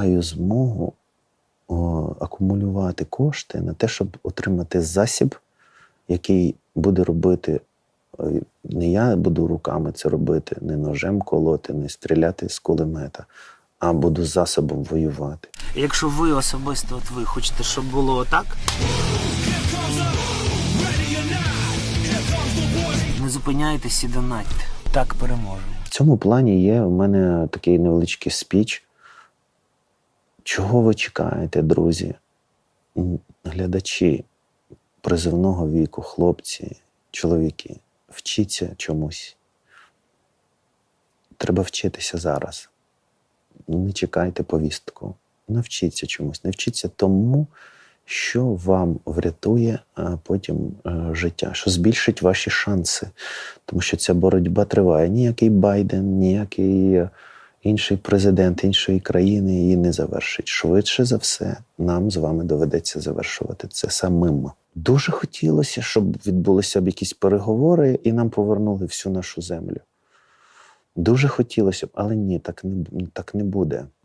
маю змогу о, акумулювати кошти на те, щоб отримати засіб, який буде робити. Не я буду руками це робити, не ножем колоти, не стріляти з кулемета, а буду засобом воювати. Якщо ви особисто, от ви хочете, щоб було отак. Не зупиняйтесь і донатьте. Так переможемо. В цьому плані є у мене такий невеличкий спіч. Чого ви чекаєте, друзі? Глядачі призивного віку, хлопці, чоловіки, вчіться чомусь. Треба вчитися зараз. Не чекайте повістку. Навчіться чомусь. Навчіться тому, що вам врятує потім е, життя, що збільшить ваші шанси. Тому що ця боротьба триває. Ніякий Байден, ніякий е, інший президент іншої країни її не завершить. Швидше за все, нам з вами доведеться завершувати це самим. Дуже хотілося, щоб відбулися б якісь переговори і нам повернули всю нашу землю. Дуже хотілося б, але ні, так не, так не буде.